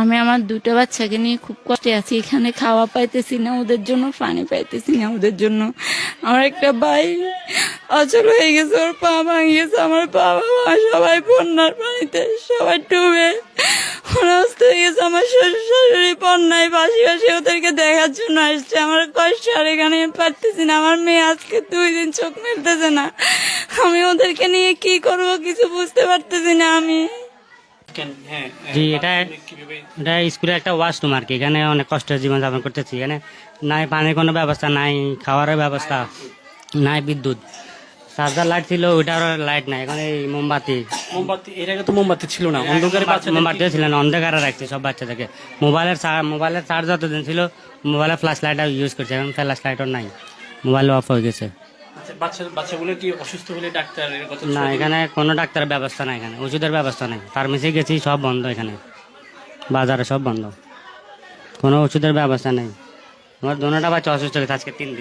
আমি আমার দুটো বাচ্চাকে নিয়ে খুব কষ্টে আছি। এখানে খাওয়া পাইতেছি না, ওদের জন্য পানি পাইতেছি না, ওদের জন্য। আমার একটা ভাই অচল হয়ে গেছে, ওর পা ভাঙে গেছে, আমার বাবা মা সবাই বন্যার পানিতে, সবাই ডুবে। অনাস্থ হয়ে গেছে, আমার শ্বশুর শাশুড়ি বন্যায় বাসি বাসি ওদেরকে দেখার জন্য আসছে। আমার কষ্ট আর এখানে পারতেছি না, আমার মেয়ে আজকে দুই দিন চোখ মেলতেছে না। আমি ওদেরকে নিয়ে কি করব কিছু বুঝতে পারতেছি না আমি। জি, এটা- এটা স্কুলের একটা ওয়াশরুম আর কি এখানে অনেক কষ্টের জীবনযাপন করতেছি। এখানে নাই পানির কোনো ব্যবস্থা নাই খাওয়ারের ব্যবস্থা নাই বিদ্যুৎ। চার্জার লাইট ছিল ওইটার লাইট নাই এখন এই মোমবাতি। মোমবাতি এর আগে তো মোমবাতি ছিল না অন্ধকারে বাচ্চাদের মোমবাতিও ছিল না অন্ধকারে রাখছে সব বাচ্চাদেরকে। মোবাইলের মোবাইলের চার্জ যতদিন ছিল মোবাইলের ফ্ল্যাশ লাইট ইউজ করছে এখন ফ্ল্যাশ লাইটও নাই মোবাইল অফ হয়ে গেছে। বাচ্চা বাচ্চাগুলো কি অসুস্থ হলে ডাক্তার না এখানে কোনো ডাক্তারের ব্যবস্থা নাই এখানে। ওষুধের ব্যবস্থা নাই। ফার্মেসি গেছি সব বন্ধ এখানে। বাজারে সব বন্ধ। কোনো ওষুধের ব্যবস্থা নেই। আমার দোনোটা বাচ্চা অসুস্থ হয়েছে আজকে তিন দিন।